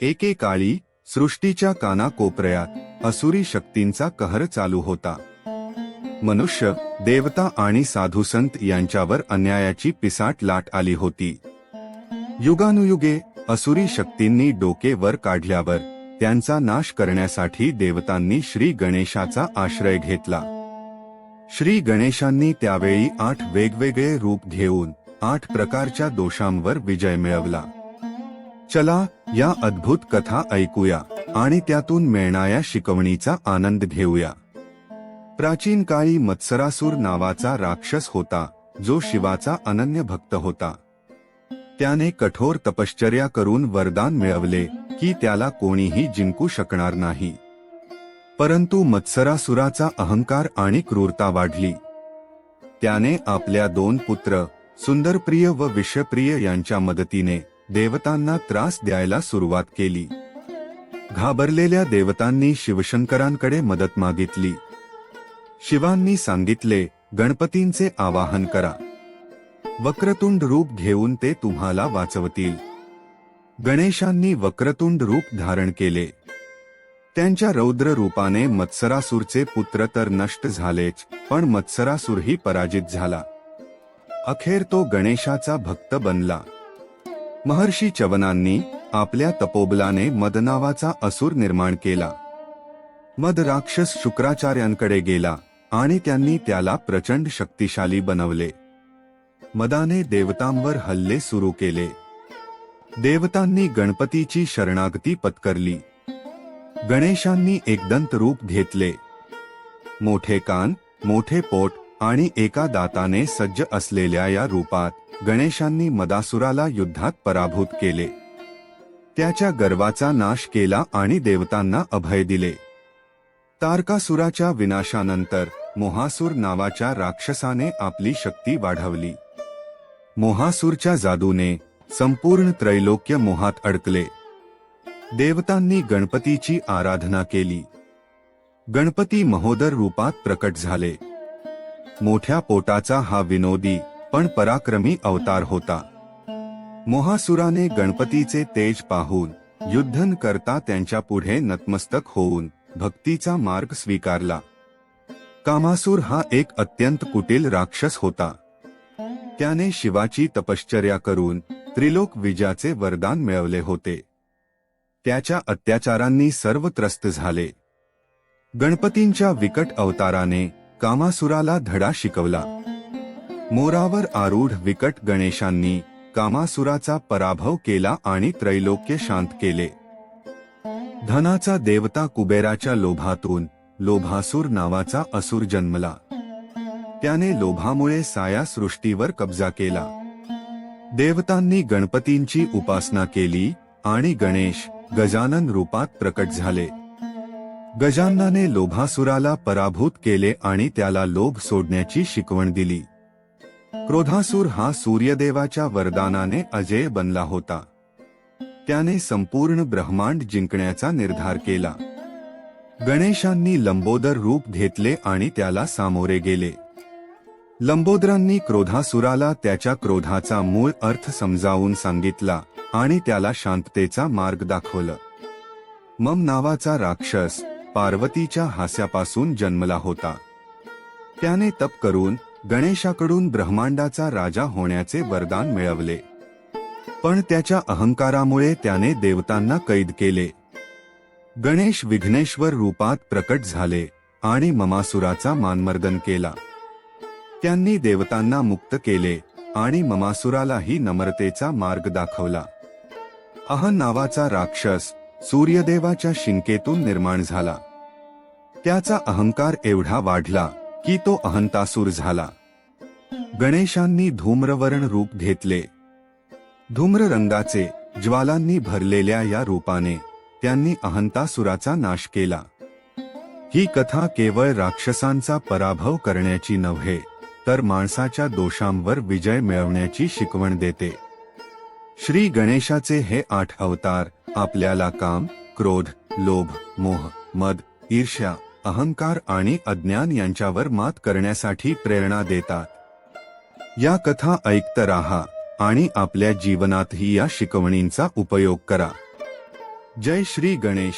एकेकाळी सृष्टीच्या कानाकोपऱ्यात असुरी शक्तींचा कहर चालू होता. मनुष्य देवता आणि साधुसंत यांच्यावर अन्यायाची पिसाट लाट आली होती. युगानुयुगे असुरी शक्तींनी डोके वर काढल्यावर त्यांचा नाश करण्यासाठी देवतांनी श्री गणेशाचा आश्रय घेतला. श्री गणेशांनी त्यावेळी आठ वेगवेगळे रूप घेऊन आठ प्रकारच्या दोषांवर विजय मिळवला. चला या अद्भुत कथा ऐकूया आणि त्यातून मिळणाऱ्या शिकवणीचा आनंद घेऊया. प्राचीन काळी मत्सरासूर नावाचा राक्षस होता जो शिवाचा अनन्य भक्त होता. त्याने कठोर तपश्चर्या करून वरदान मिळवले की त्याला कोणीही जिंकू शकणार नाही. परंतु मत्सरासुराचा अहंकार आणि क्रूरता वाढली. त्याने आपल्या दोन पुत्र सुंदरप्रिय व विषप्रिय यांच्या मदतीने देवतांना त्रास द्यायला सुरुवात केली. घाबरलेल्या देवतांनी शिवशंकरांकडे मदत मागितली. शिवांनी सांगितले गणपतींचे आवाहन करा. वक्रतुंड रूप घेऊन ते तुम्हाला वाचवतील. गणेशांनी वक्रतुंड रूप धारण केले. त्यांच्या रौद्र रूपाने मत्सरासूरचे पुत्र तर नष्ट झालेच पण मत्सरासूरही पराजित झाला. अखेर तो गणेशाचा भक्त बनला. महर्षी चवनांनी आपल्या तपोबलाने मद नावाचा असुर निर्माण केला. मद राक्षस शुक्राचार्यांकडे गेला आणि त्यांनी त्याला प्रचंड शक्तिशाली बनवले. मदाने देवतांवर हल्ले सुरू केले. देवतांनी गणपतीची शरणागती पत्करली. गणेशांनी एकदंत रूप घेतले. मोठे कान मोठे पोट आणि एका दाताने सज्ज असलेल्या या रूपात गणेशांनी मदासुराला युद्धात पराभूत केले. त्याच्या गर्वाचा नाश केला आणि देवतांना अभय दिले. तारकासुराच्या विनाशानंतर मोहासूर नावाच्या राक्षसाने आपली शक्ती वाढवली. मोहासूरच्या जादूने संपूर्ण त्रैलोक्य मोहात अडकले. देवतांनी गणपतीची आराधना केली. गणपती महोदर रूपात प्रकट झाले. मोठ्या पोटाचा हा विनोदी पण पराक्रमी अवतार होता. मोहासुराने गणपतीचे तेज पाहून युद्धन करता त्यांच्या पुढे नतमस्तक होऊन भक्तीचा मार्ग स्वीकारला. कामासूर हा एक अत्यंत कुटील राक्षस होता. त्याने शिवाची तपश्चर्या करून त्रिलोक विजयाचे वरदान मिळवले होते. त्याच्या अत्याचारांनी सर्व त्रस्त झाले. गणपतींच्या विकट अवताराने कामासुराला धडा शिकवला. मोरावर आरूढ विकट गणेशांनी कामासुराचा पराभव केला आणि त्रैलोक्य शांत केले. धनाचा देवता कुबेराच्या लोभातून लोभासूर नावाचा असुर जन्मला. त्याने लोभामुळे साया सृष्टीवर कब्जा केला. देवतांनी गणपतींची उपासना केली आणि गणेश गजानन रूपात प्रकट झाले. गजाननाने लोभासुराला पराभूत केले आणि त्याला लोभ सोडण्याची शिकवण दिली. क्रोधासूर हा सूर्यदेवाच्या वरदानाने अजय बनला होता. त्याने संपूर्ण ब्रह्मांड जिंकण्याचा निर्धार केला. गणेशांनी लंबोदर रूप घेतले आणि त्याला सामोरे गेले. लंबोदरांनी क्रोधासुराला त्याच्या क्रोधाचा मूळ अर्थ समजावून सांगितला आणि त्याला शांततेचा मार्ग दाखवलं. मम नावाचा राक्षस पार्वतीच्या हास्यापासून जन्मला होता. त्याने तप करून गणेशाकडून ब्रह्मांडाचा राजा होण्याचे वरदान मिळवले. पण त्याच्या अहंकारामुळे त्याने देवतांना कैद केले. गणेश विघ्नेश्वर रूपात प्रकट झाले आणि ममासुराचा मानमर्दन केला. त्यांनी देवतांना मुक्त केले आणि ममासुरालाही नम्रतेचा मार्ग दाखवला. अहन नावाचा राक्षस सूर्यदेवाच्या शिंकेतून निर्माण झाला. त्याचा अहंकार एवढा वाढला की तो अहंतासूर झाला. गणेशांनी धूम्रवर्ण रूप घेतले. धूम्र रंगाचे ज्वालांनी भरलेल्या या रूपाने त्यांनी अहंतासुराचा नाश केला. ही कथा केवळ राक्षसांचा पराभव करण्याची नव्हे तर माणसाच्या दोषांवर विजय मिळवण्याची शिकवण देते. श्री गणेशाचे हे आठ अवतार आपल्याला काम क्रोध लोभ मोह मद ईर्ष्या अहंकार आणि अज्ञान यांच्यावर मात करण्यासाठी प्रेरणा देतात. या कथा ऐकत राहा आणि आपल्या जीवनातही या शिकवणींचा उपयोग करा. जय श्री गणेश.